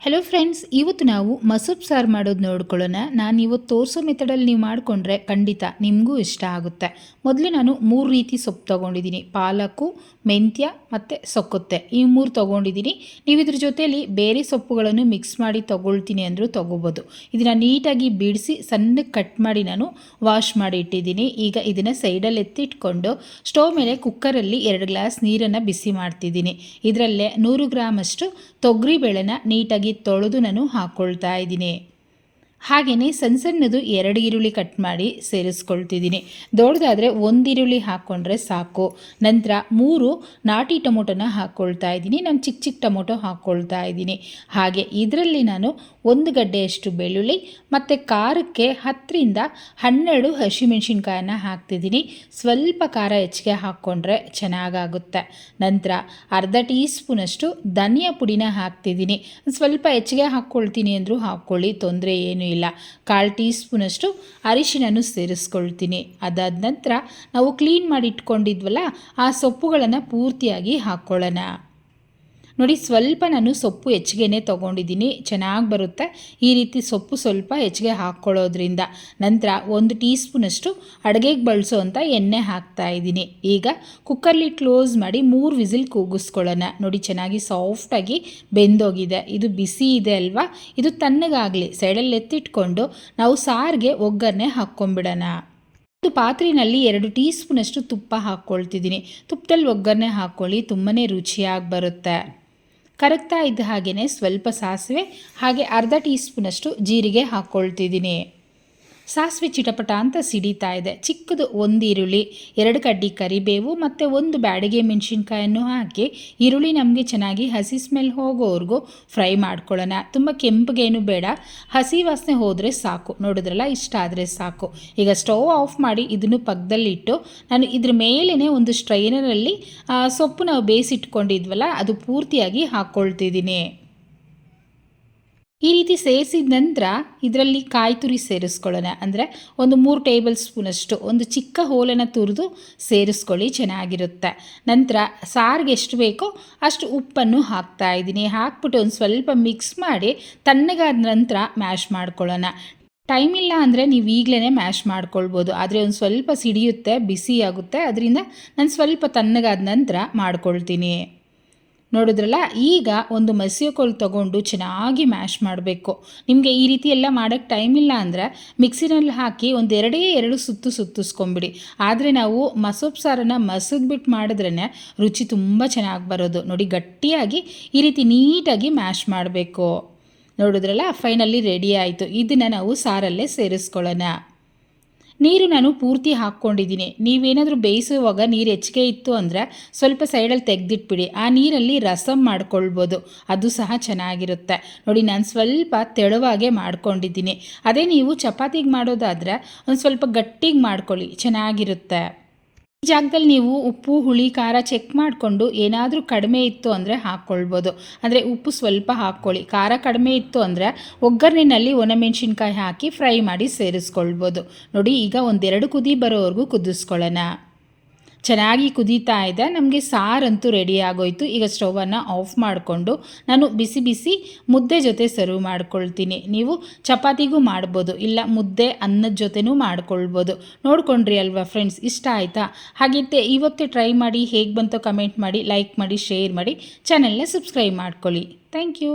Hello friends ಇವತ್ತು ನಾವು ಮಸೂಬ್ ಸಾರು ಮಾಡೋದು ನೋಡ್ಕೊಳ್ಳೋಣ. ನಾನು ಇವತ್ತು ತೋರಿಸೋ ಮೆಥಡಲ್ಲಿ ನೀವು ಮಾಡಿಕೊಂಡ್ರೆ ಖಂಡಿತ ನಿಮಗೂ ಇಷ್ಟ ಆಗುತ್ತೆ. ಮೊದಲು ನಾನು ಮೂರು ರೀತಿ ಸೊಪ್ಪು ತೊಗೊಂಡಿದ್ದೀನಿ. ಪಾಲಕು, ಮೆಂತ್ಯ ಮತ್ತು ಸೊಕ್ಕುತ್ತೆ. ಈ ಮೂರು ತೊಗೊಂಡಿದ್ದೀನಿ. ನೀವು ಇದ್ರ ಜೊತೆಯಲ್ಲಿ ಬೇರೆ ಸೊಪ್ಪುಗಳನ್ನು ಮಿಕ್ಸ್ ಮಾಡಿ ತೊಗೊಳ್ತೀನಿ ಅಂದರೂ ತೊಗೋಬೋದು. ಇದನ್ನು ನೀಟಾಗಿ ಬಿಡಿಸಿ ಸಣ್ಣಗೆ ಕಟ್ ಮಾಡಿ ನಾನು ವಾಶ್ ಮಾಡಿ ಇಟ್ಟಿದ್ದೀನಿ. ಈಗ ಇದನ್ನು ಸೈಡಲ್ಲಿ ಎತ್ತಿಟ್ಕೊಂಡು ಸ್ಟೋವ್ ಮೇಲೆ ಕುಕ್ಕರಲ್ಲಿ ಎರಡು ಗ್ಲಾಸ್ ನೀರನ್ನು ಬಿಸಿ ಮಾಡ್ತಿದ್ದೀನಿ. ಇದರಲ್ಲೇ ನೂರು ಗ್ರಾಮಷ್ಟು ತೊಗರಿಬೇಳೆನ ನೀಟಾಗಿ ತೊಳೆದು ನಾನು ಹಾಕ್ಕೊಳ್ತಾ ಇದ್ದೀನಿ. ಹಾಗೆಯೇ ಸಣ್ಣ ಸಣ್ಣದು ಎರಡು ಈರುಳ್ಳಿ ಕಟ್ ಮಾಡಿ ಸೇರಿಸ್ಕೊಳ್ತಿದ್ದೀನಿ. ದೊಡ್ಡದಾದರೆ ಒಂದು ಈರುಳ್ಳಿ ಹಾಕ್ಕೊಂಡ್ರೆ ಸಾಕು. ನಂತರ ಮೂರು ನಾಟಿ ಟೊಮೊಟೊನ ಹಾಕ್ಕೊಳ್ತಾ ಇದ್ದೀನಿ. ನಾನು ಚಿಕ್ಕ ಚಿಕ್ಕ ಟೊಮೊಟೊ ಹಾಕ್ಕೊಳ್ತಾ ಇದ್ದೀನಿ. ಹಾಗೆ ಇದರಲ್ಲಿ ನಾನು ಒಂದು ಗಡ್ಡೆಯಷ್ಟು ಬೆಳ್ಳುಳ್ಳಿ, ಮತ್ತು ಖಾರಕ್ಕೆ ಹತ್ತರಿಂದ ಹನ್ನೆರಡು ಹಸಿಮೆಣ್ಸಿನ್ಕಾಯನ್ನ ಹಾಕ್ತಿದ್ದೀನಿ. ಸ್ವಲ್ಪ ಖಾರ ಹೆಚ್ಚಿಗೆ ಹಾಕ್ಕೊಂಡ್ರೆ ಚೆನ್ನಾಗಾಗುತ್ತೆ. ನಂತರ ಅರ್ಧ ಟೀ ಸ್ಪೂನಷ್ಟು ಧನಿಯಾ ಪುಡಿನ ಹಾಕ್ತಿದ್ದೀನಿ. ಸ್ವಲ್ಪ ಹೆಚ್ಚಿಗೆ ಹಾಕ್ಕೊಳ್ತೀನಿ ಅಂದರೂ ಹಾಕ್ಕೊಳ್ಳಿ ತೊಂದರೆ ಏನೂ ಕಾಲು ಟೀ ಸ್ಪೂನಷ್ಟು ಅರಿಶಿನನ್ನು ಸೇರಿಸ್ಕೊಳ್ತೀನಿ. ಅದಾದ ನಂತರ ನಾವು ಕ್ಲೀನ್ ಮಾಡಿ ಇಟ್ಕೊಂಡಿದ್ವಲ್ಲ ಆ ಸೊಪ್ಪುಗಳನ್ನು ಪೂರ್ತಿಯಾಗಿ ಹಾಕ್ಕೊಳ್ಳೋಣ ನೋಡಿ, ಸ್ವಲ್ಪ ನಾನು ಸೊಪ್ಪು ಹೆಚ್ಚಿಗೆನೇ ತೊಗೊಂಡಿದ್ದೀನಿ. ಚೆನ್ನಾಗಿ ಬರುತ್ತೆ. ಈ ರೀತಿ ಸೊಪ್ಪು ಸ್ವಲ್ಪ ಹೆಚ್ಚಿಗೆ ಹಾಕ್ಕೊಳ್ಳೋದ್ರಿಂದ. ನಂತರ ಒಂದು ಟೀ ಸ್ಪೂನಷ್ಟು ಅಡುಗೆಗೆ ಬಳಸೋವಂಥ ಎಣ್ಣೆ ಹಾಕ್ತಾ ಇದ್ದೀನಿ. ಈಗ ಕುಕ್ಕರ್ಲಿ ಕ್ಲೋಸ್ ಮಾಡಿ ಮೂರು ವಿಸಿಲ್ ಕೂಗಿಸ್ಕೊಳ್ಳೋಣ. ನೋಡಿ, ಚೆನ್ನಾಗಿ ಸಾಫ್ಟಾಗಿ ಬೆಂದೋಗಿದೆ. ಇದು ಬಿಸಿ ಇದೆ ಅಲ್ವಾ? ಇದು ತಣ್ಣಗಾಗಲಿ. ಸೈಡಲ್ಲಿ ಎತ್ತಿಟ್ಕೊಂಡು ನಾವು ಸಾರಿಗೆ ಒಗ್ಗರಣೆ ಹಾಕ್ಕೊಂಬಿಡೋಣ. ಒಂದು ಪಾತ್ರೆಯಲ್ಲಿ ಎರಡು ಟೀ ಸ್ಪೂನಷ್ಟು ತುಪ್ಪ ಹಾಕ್ಕೊಳ್ತಿದ್ದೀನಿ. ತುಪ್ಪದಲ್ಲಿ ಒಗ್ಗರಣೆ ಹಾಕ್ಕೊಳ್ಳಿ. ತುಂಬಾ ರುಚಿಯಾಗಿ ಬರುತ್ತೆ. ಕರಗ್ತಾ ಇದ್ದ ಹಾಗೆಯೇ ಸ್ವಲ್ಪ ಸಾಸಿವೆ ಹಾಗೆ ಅರ್ಧ ಟೀ ಸ್ಪೂನಷ್ಟು ಜೀರಿಗೆ ಹಾಕ್ಕೊಳ್ತಿದ್ದೀನಿ ಸಾಸಿವೆ ಚಿಟಪಟ ಅಂತ ಸಿಡಿತಾ ಇದೆ. ಚಿಕ್ಕದು ಒಂದು ಈರುಳ್ಳಿ, ಎರಡು ಕಡ್ಡಿ ಕರಿಬೇವು ಮತ್ತು ಒಂದು ಬ್ಯಾಡಿಗೆ ಮೆಣಸಿನ್ಕಾಯನ್ನು ಹಾಕಿ, ಈರುಳ್ಳಿ ನಮಗೆ ಚೆನ್ನಾಗಿ ಹಸಿ ಸ್ಮೆಲ್ ಹೋಗೋವರೆಗೂ ಫ್ರೈ ಮಾಡ್ಕೊಳ್ಳೋಣ. ತುಂಬ ಕೆಂಪಗೇನು ಬೇಡ. ಹಸಿ ವಾಸನೆ ಹೋದರೆ ಸಾಕು. ನೋಡಿದ್ರಲ್ಲ, ಇಷ್ಟ ಆದರೆ ಸಾಕು. ಈಗ ಸ್ಟವ್ ಆಫ್ ಮಾಡಿ ಇದನ್ನು ಪಕ್ಕದಲ್ಲಿಟ್ಟು ನಾನು ಇದ್ರ ಮೇಲೇ ಒಂದು ಸ್ಟ್ರೈನರಲ್ಲಿ ಸೊಪ್ಪು ನಾವು ಬೇಯಿಸಿಟ್ಕೊಂಡಿದ್ವಲ್ಲ, ಅದು ಪೂರ್ತಿಯಾಗಿ ಹಾಕ್ಕೊಳ್ತಿದ್ದೀನಿ ಈ ರೀತಿ ಸೇರಿಸಿದ ನಂತರ ಇದರಲ್ಲಿ ಕಾಯಿ ತುರಿ ಸೇರಿಸ್ಕೊಳ್ಳೋಣ. ಅಂದರೆ ಒಂದು ಮೂರು ಟೇಬಲ್ ಸ್ಪೂನಷ್ಟು ಒಂದು ಚಿಕ್ಕ ಹೋಲನ್ನು ತುರಿದು ಸೇರಿಸ್ಕೊಳ್ಳಿ, ಚೆನ್ನಾಗಿರುತ್ತೆ. ನಂತರ ಸಾರಿಗೆ ಎಷ್ಟು ಬೇಕೋ ಅಷ್ಟು ಉಪ್ಪನ್ನು ಹಾಕ್ತಾ ಇದ್ದೀನಿ. ಹಾಕ್ಬಿಟ್ಟು ಒಂದು ಸ್ವಲ್ಪ ಮಿಕ್ಸ್ ಮಾಡಿ ತಣ್ಣಗಾದ ನಂತರ ಮ್ಯಾಶ್ ಮಾಡ್ಕೊಳ್ಳೋಣ. ಟೈಮ್ ಇಲ್ಲ ಅಂದರೆ ನೀವು ಈಗಲೇ ಮ್ಯಾಶ್ ಮಾಡ್ಕೊಳ್ಬೋದು. ಆದರೆ ಒಂದು ಸ್ವಲ್ಪ ಸಿಡಿಯುತ್ತೆ, ಬಿಸಿ ಆಗುತ್ತೆ. ಅದರಿಂದ ನಾನು ಸ್ವಲ್ಪ ತಣ್ಣಗಾದ ನಂತರ ಮಾಡ್ಕೊಳ್ತೀನಿ. ನೋಡಿದ್ರಲ್ಲ, ಈಗ ಒಂದು ಮಸಿಯ ಕೋಲು ತೊಗೊಂಡು ಚೆನ್ನಾಗಿ ಮ್ಯಾಶ್ ಮಾಡಬೇಕು. ನಿಮಗೆ ಈ ರೀತಿ ಎಲ್ಲ ಮಾಡೋಕ್ಕೆ ಟೈಮ್ ಇಲ್ಲ ಅಂದರೆ ಮಿಕ್ಸಿನಲ್ಲಿ ಹಾಕಿ ಒಂದೆರಡೇ ಎರಡೇ ಸುತ್ತು ಸುತ್ತಿಸ್ಕೊಂಬಿಡಿ. ಆದರೆ ನಾವು ಮಸೊಪ್ಪು ಸಾರನ್ನು ಮಸದ್ಬಿಟ್ಟು ಮಾಡಿದ್ರೇ ರುಚಿ ತುಂಬ ಚೆನ್ನಾಗಿ ಬರೋದು. ನೋಡಿ, ಗಟ್ಟಿಯಾಗಿ ಈ ರೀತಿ ನೀಟಾಗಿ ಮ್ಯಾಶ್ ಮಾಡಬೇಕು. ನೋಡಿದ್ರಲ್ಲ ಫೈನಲ್ಲಿ ರೆಡಿ ಆಯಿತು. ಇದನ್ನು ನಾವು ಸಾರಲ್ಲೇ ಸೇರಿಸ್ಕೊಳ್ಳೋಣ. ನೀರು ನಾನು ಪೂರ್ತಿ ಹಾಕ್ಕೊಂಡಿದ್ದೀನಿ. ನೀವೇನಾದರೂ ಬೇಯಿಸುವಾಗ ನೀರು ಹೆಚ್ಚಿಗೆ ಇತ್ತು ಅಂದರೆ ಸ್ವಲ್ಪ ಸೈಡಲ್ಲಿ ತೆಗೆದಿಟ್ಬಿಡಿ. ಆ ನೀರಲ್ಲಿ ರಸಂ ಮಾಡ್ಕೊಳ್ಬೋದು. ಅದು ಸಹ ಚೆನ್ನಾಗಿರುತ್ತೆ. ನೋಡಿ, ನಾನು ಸ್ವಲ್ಪ ತೆಳುವಾಗೆ ಮಾಡ್ಕೊಂಡಿದ್ದೀನಿ. ಅದೇ ನೀವು ಚಪಾತಿಗೆ ಮಾಡೋದಾದರೆ ಒಂದು ಸ್ವಲ್ಪ ಗಟ್ಟಿಗೆ ಮಾಡ್ಕೊಳ್ಳಿ. ಚೆನ್ನಾಗಿರುತ್ತೆ. ಜಾಗದಲ್ಲಿ ನೀವು ಉಪ್ಪು, ಹುಳಿ, ಖಾರ ಚೆಕ್ ಮಾಡಿಕೊಂಡು ಏನಾದರೂ ಕಡಿಮೆ ಇತ್ತು ಅಂದರೆ ಹಾಕ್ಕೊಳ್ಬೋದು. ಅಂದರೆ ಉಪ್ಪು ಸ್ವಲ್ಪ ಹಾಕ್ಕೊಳ್ಳಿ. ಖಾರ ಕಡಿಮೆ ಇತ್ತು ಅಂದರೆ ಒಗ್ಗರಣೆಯಲ್ಲಿ ಒಣಮೆಣಸಿನ್ಕಾಯಿ ಹಾಕಿ ಫ್ರೈ ಮಾಡಿ ಸೇರಿಸ್ಕೊಳ್ಬೋದು. ನೋಡಿ, ಈಗ ಒಂದೆರಡು ಕುದಿ ಬರೋವರೆಗೂ ಕುದಿಸ್ಕೊಳ್ಳೋಣ. ಚೆನ್ನಾಗಿ ಕುದೀತಾ ಇದೆ. ನಮಗೆ ಸಾರಂತೂ ರೆಡಿ ಆಗೋಯ್ತು. ಈಗ ಸ್ಟೌವನ್ನು ಆಫ್ ಮಾಡಿಕೊಂಡು ನಾನು ಬಿಸಿ ಬಿಸಿ ಮುದ್ದೆ ಜೊತೆ ಸರ್ವ್ ಮಾಡ್ಕೊಳ್ತೀನಿ. ನೀವು ಚಪಾತಿಗೂ ಮಾಡ್ಬೋದು, ಇಲ್ಲ ಮುದ್ದೆ ಅನ್ನದ ಜೊತೆನೂ ಮಾಡ್ಕೊಳ್ಬೋದು. ನೋಡ್ಕೊಂಡ್ರಿ ಅಲ್ವಾ ಫ್ರೆಂಡ್ಸ್ ಇಷ್ಟ ಆಯಿತಾ? ಹಾಗಿದ್ದೆ ಇವತ್ತು ಟ್ರೈ ಮಾಡಿ, ಹೇಗೆ ಬಂತೋ ಕಮೆಂಟ್ ಮಾಡಿ ಲೈಕ್ ಮಾಡಿ ಶೇರ್ ಮಾಡಿ ಚಾನೆಲ್ನ ಸಬ್ಸ್ಕ್ರೈಬ್ ಮಾಡ್ಕೊಳ್ಳಿ. Thank you